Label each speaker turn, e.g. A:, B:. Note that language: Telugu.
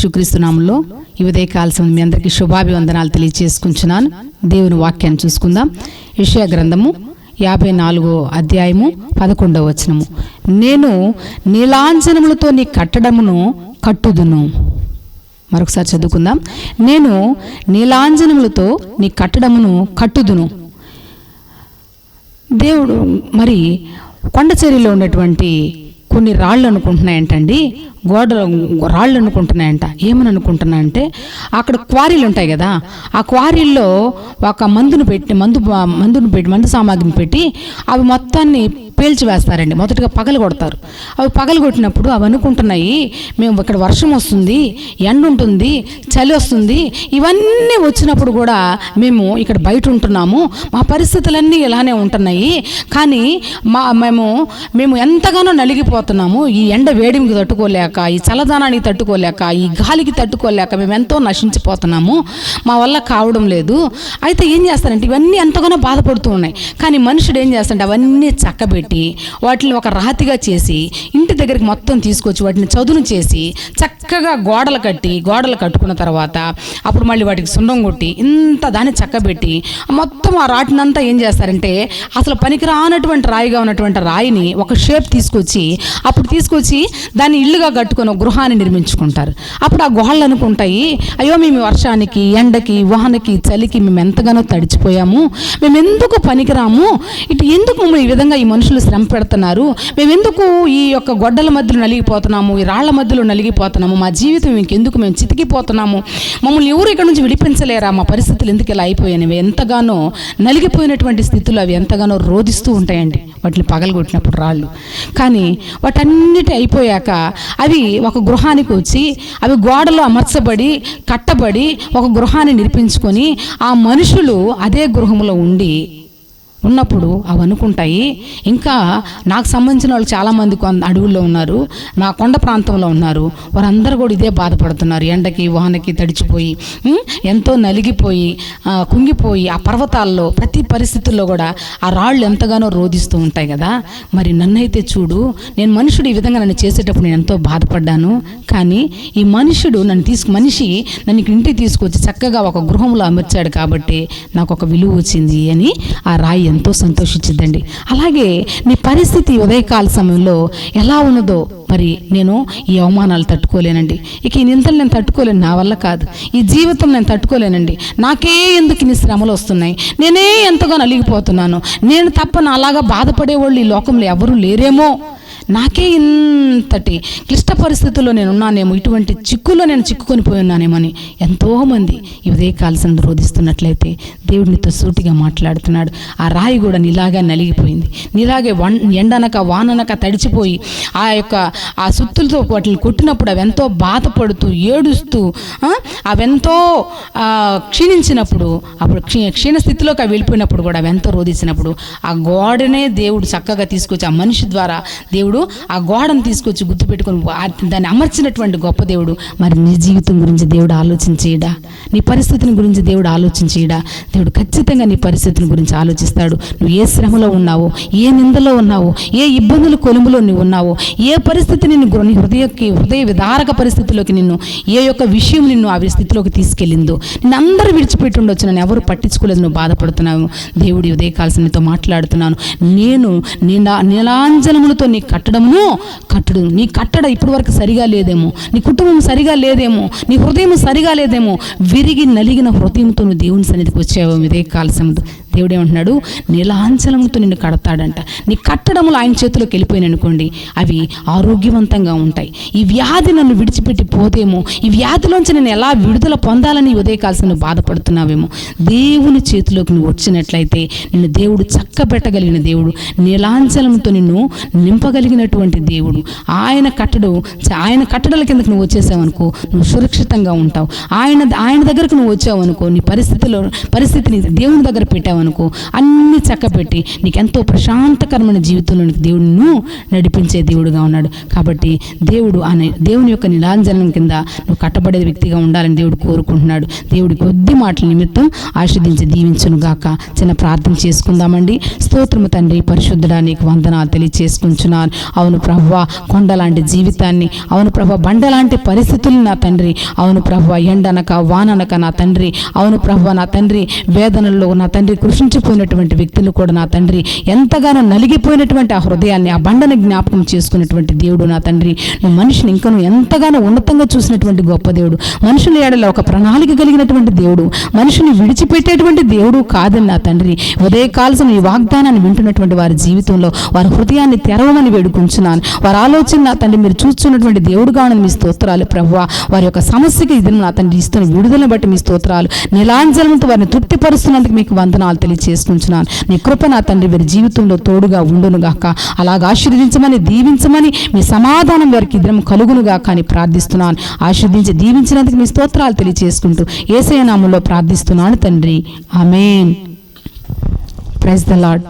A: శుక్రీస్తునామంలో ఈ ఉదయకాల్సిన మీ అందరికీ శుభాభివందనాలు తెలియజేసుకుంటున్నాను. దేవుని వాక్యాన్ని చూసుకుందాం. విషయ గ్రంథము యాభై నాలుగో అధ్యాయము పదకొండవ వచనము. నేను నీలాంజనములతో నీ కట్టడమును కట్టుదును. మరొకసారి చదువుకుందాం. నేను నీలాంజనములతో నీ కట్టడమును కట్టుదును. దేవుడు మరి కొండచేరిలో ఉన్నటువంటి కొన్ని రాళ్ళు అనుకుంటున్నాయంటండి గోడలు రాళ్ళు అనుకుంటున్నాయంట. ఏమని అనుకుంటున్నాయంటే అక్కడ క్వారీలు ఉంటాయి కదా ఆ క్వారీల్లో ఒక మందును పెట్టి మందు మందును పెట్టి మందు సామాగ్రిని పెట్టి అవి మొత్తాన్ని పేల్చి వేస్తారండి. మొదటగా పగలు కొడతారు. అవి పగలు కొట్టినప్పుడు అవి అనుకుంటున్నాయి మేము ఇక్కడ వర్షం వస్తుంది ఎండ ఉంటుంది చలి వస్తుంది ఇవన్నీ వచ్చినప్పుడు కూడా మేము ఇక్కడ బయట ఉంటున్నాము. మా పరిస్థితులన్నీ ఇలానే ఉంటున్నాయి. కానీ మా మేము మేము ఎంతగానో నలిగిపోతున్నాము. ఈ ఎండ వేడిమికి తట్టుకోలేక ఈ చల్లదనానికి తట్టుకోలేక ఈ గాలికి తట్టుకోలేక మేము ఎంతో నశించిపోతున్నాము. మా వల్ల కావడం లేదు. అయితే ఏం చేస్తారంటే ఇవన్నీ ఎంతగానో బాధపడుతూ ఉన్నాయి. కానీ మనుషుడు ఏం చేస్తాడంటే అవన్నీ చక్కబెట్టి వాటిని ఒక రాతిగా చేసి ఇంటి దగ్గరికి మొత్తం తీసుకొచ్చి వాటిని చదును చేసి చక్కగా గోడలు కట్టి గోడలు కట్టుకున్న తర్వాత అప్పుడు మళ్ళీ వాటికి సున్నం కొట్టి ఇంత దాన్ని చక్కబెట్టి మొత్తం ఆ రాటినంతా ఏం చేస్తారంటే అసలు పనికిరానటువంటి రాయిగా ఉన్నటువంటి రాయిని ఒక షేప్ తీసుకొచ్చి అప్పుడు తీసుకొచ్చి దాన్ని ఇల్లుగా కట్టుకొని గృహాన్ని నిర్మించుకుంటారు. అప్పుడు ఆ గుహలు అనుకుంటాయి అయ్యో మేము వర్షానికి ఎండకి వాహనకి చలికి మేము ఎంతగానో తడిచిపోయాము. మేము ఎందుకు పనికిరాము? ఇటు ఎందుకు మమ్మల్ని ఈ విధంగా ఈ మనుషులు శ్రమ పెడుతున్నారు. మేము ఎందుకు ఈ యొక్క గొడ్డల మధ్యలో నలిగిపోతున్నాము? ఈ రాళ్ళ మధ్యలో నలిగిపోతున్నాము? మా జీవితం ఇంకెందుకు? మేము చితికిపోతున్నాము. మమ్మల్ని ఎవరు ఇక్కడ నుంచి విడిపించలేరా? మా పరిస్థితులు ఎందుకు ఇలా అయిపోయాయి ఎంతగానో నలిగిపోయినటువంటి స్థితిలో అవి ఎంతగానో రోధిస్తూ ఉంటాయండి. వాటిని పగలగొట్టినప్పుడు రాళ్ళు. కానీ వాటన్నిటి అయిపోయాక అవి ఒక గృహానికి వచ్చి అవి గోడలో అమర్చబడి కట్టబడి ఒక గృహాన్ని నిర్మించుకొని ఆ మనుషులు అదే గృహంలో ఉండి ఉన్నప్పుడు అవి అనుకుంటాయి. ఇంకా నాకు సంబంధించిన వాళ్ళు చాలామంది అడవుల్లో ఉన్నారు. నా కొండ ప్రాంతంలో ఉన్నారు. వారందరూ కూడా ఇదే బాధపడుతున్నారు. ఎండకి వానకి తడిచిపోయి ఎంతో నలిగిపోయి కుంగిపోయి ఆ పర్వతాల్లో ప్రతి పరిస్థితుల్లో కూడా ఆ రాళ్ళు ఎంతగానో రోధిస్తూ ఉంటాయి కదా. మరి నన్నైతే చూడు నేను మనుషుడు ఈ విధంగా నన్ను చేసేటప్పుడు నేను ఎంతో బాధపడ్డాను. కానీ ఈ మనుషుడు నన్ను తీసుకు మనిషి నన్ను ఇంటికి తీసుకొచ్చి చక్కగా ఒక గృహంలో అమర్చాడు కాబట్టి నాకు ఒక విలువ వచ్చింది అని ఆ రాయి ఎంతో సంతోషించిందండి. అలాగే నీ పరిస్థితి ఉదయకాల సమయంలో ఎలా ఉన్నదో మరి నేను ఈ అవమానాలు తట్టుకోలేనండి. ఇక ఈ నిందలు నేను తట్టుకోలేను నా వల్ల కాదు. ఈ జీవితం నేను తట్టుకోలేనండి. నాకే ఎందుకు ఇన్ని శ్రమలు వస్తున్నాయి? నేనే ఎంతగా నలిగిపోతున్నాను నేను తప్ప నాలాగా బాధపడే వాళ్ళు ఈ లోకంలో ఎవరూ లేరేమో? నాకే ఇంతటి క్లిష్ట పరిస్థితుల్లో నేను ఉన్నానేమో ఇటువంటి చిక్కుల్లో నేను చిక్కుకొని పోయి ఉన్నానేమని ఎంతోమంది ఈ కాల్సిన రోధిస్తున్నట్లయితే దేవుడినితో సూటిగా మాట్లాడుతున్నాడు. ఆ రాయి కూడా నీలాగా నలిగిపోయింది. నీలాగే వన్ ఎండనక వాననక తడిచిపోయి ఆ యొక్క ఆ సుత్తులతో వాటిని కొట్టినప్పుడు అవెంతో బాధపడుతూ ఏడుస్తూ అవెంతో క్షీణించినప్పుడు అప్పుడు క్షీ క్షీణ స్థితిలోకి అవి వెళ్ళిపోయినప్పుడు కూడా అవెంతో రోధించినప్పుడు ఆ గోడనే దేవుడు చక్కగా తీసుకొచ్చి ఆ మనిషి ద్వారా దేవుడు ఆ గోడను తీసుకొచ్చి గుర్తు పెట్టుకొని దాన్ని అమర్చినటువంటి గొప్ప దేవుడు. మరి నీ జీవితం గురించి దేవుడు ఆలోచించేయడా? నీ పరిస్థితిని గురించి దేవుడు ఆలోచించేయడా? దేవుడు ఖచ్చితంగా నీ పరిస్థితిని గురించి ఆలోచిస్తాడు. నువ్వు ఏ శ్రమలో ఉన్నావో ఏ నిందలో ఉన్నావో ఏ ఇబ్బందుల కొలుములో నువ్వు ఉన్నావో ఏ పరిస్థితి నిన్ను నీ హృదయకి హృదయ విదారక పరిస్థితిలోకి నిన్ను ఏ యొక్క విషయం నిన్ను ఆ స్థితిలోకి తీసుకెళ్ళిందో నిన్ను అందరూ విడిచిపెట్టి ఉండొచ్చు. నన్ను ఎవరు పట్టించుకోలేదు నువ్వు బాధపడుతున్నావు. దేవుడి ఉదయకాల్సిన నీతో మాట్లాడుతున్నాను. నేను నీలా నీలాంజనములతో నీ కట్టడమును కట్టడు. నీ కట్టడ ఇప్పటి వరకు సరిగా లేదేమో. నీ కుటుంబం సరిగా లేదేమో. నీ హృదయం సరిగా లేదేమో. విరిగి నలిగిన హృదయంతో నువ్వు దేవుని సన్నిధికి వచ్చావు. ఇదే కాలసముదు దేవుడు ఏమంటున్నాడు నీలాంచలముతో నిన్ను కడతాడంట. నీ కట్టడములు ఆయన చేతిలోకి వెళ్ళిపోయిన అనుకోండి అవి ఆరోగ్యవంతంగా ఉంటాయి. ఈ వ్యాధి నన్ను విడిచిపెట్టి పోతేమో ఈ వ్యాధిలోంచి నేను ఎలా విడుదల పొందాలని ఉదయకాల్సిన బాధపడుతున్నావేమో? దేవుని చేతిలోకి నువ్వు వచ్చినట్లయితే నిన్ను దేవుడు చక్కబెట్టగలిగిన దేవుడు నీలాంచలంతో నిన్ను నింపగలిగినటువంటి దేవుడు. ఆయన కట్టడు ఆయన కట్టడల కిందకు నువ్వు వచ్చేసావనుకో నువ్వు సురక్షితంగా ఉంటావు. ఆయన ఆయన దగ్గరకు నువ్వు వచ్చావనుకో నీ పరిస్థితిలో పరిస్థితిని దేవుని దగ్గర పెట్టావు అనుకో అన్ని చక్కపెట్టి నీకు ఎంతో ప్రశాంతకరమైన జీవితంలోనికి దేవుడును నడిపించే దేవుడుగా ఉన్నాడు. కాబట్టి దేవుడు అనే దేవుని యొక్క నిలాంజనం కింద నువ్వు కట్టబడే వ్యక్తిగా ఉండాలని దేవుడు కోరుకుంటున్నాడు. దేవుడి కొద్ది మాటల నిమిత్తం ఆశీర్దించి దీవించును గాక. చిన్న ప్రార్థన చేసుకుందామండి. స్తోత్రము తండ్రి పరిశుద్ధుడా నీకు వందనాలు తెలియచేసుకుంటున్నాను. అవును ప్రభు కొండ లాంటి జీవితాన్ని అవును ప్రభు బండ లాంటి పరిస్థితులు నా తండ్రి అవును ప్రభు ఎండనక వాననక నా తండ్రి అవును ప్రభు నా తండ్రి వేదనల్లో నా తండ్రి కృషించిపోయినటువంటి వ్యక్తులు కూడా నా తండ్రి. ఎంతగానో నలిగిపోయినటువంటి ఆ హృదయాన్ని ఆ బండను జ్ఞాపకం చేసుకున్నటువంటి దేవుడు నా తండ్రి. నువ్వు మనిషిని ఇంకను ఎంతగానో ఉన్నతంగా చూసినటువంటి గొప్ప దేవుడు. మనుషుల ఏడలో ఒక ప్రణాళిక కలిగినటువంటి దేవుడు. మనిషిని విడిచిపెట్టేటువంటి దేవుడు కాదని నా తండ్రి. ఉదయ కాలసం ఈ వాగ్దానాన్ని వింటున్నటువంటి వారి జీవితంలో వారి హృదయాన్ని తెరవమని వేడుకుంటున్నాను వారి ఆలోచన నా తండ్రి మీరు చూస్తున్నటువంటి దేవుడుగా ఉన్న మీ స్తోత్రాలు ప్రభు వారి యొక్క సమస్యకి ఇది నా తండ్రి ఇస్తున్న విడుదలను బట్టి మీ స్తోత్రాలు. నీలాంజలంతో వారిని తృప్తిపరుస్తున్నందుకు మీకు వందనాలు తెలియచేసుకుంటున్నాను నీ కృప నా తండ్రి వీరి జీవితంలో తోడుగా ఉండును గాక. అలాగ ఆశీర్వదించమని దీవించమని మీ సమాధానం వారికి ఇద్దరం కలుగునుగాక అని ప్రార్థిస్తున్నాను. ఆశీర్వదించి దీవించినందుకు మీ స్తోత్రాలు తెలియచేసుకుంటూ ఏసయ నామంలో ప్రార్థిస్తున్నాను తండ్రి. ఆమెన్. Praise the lord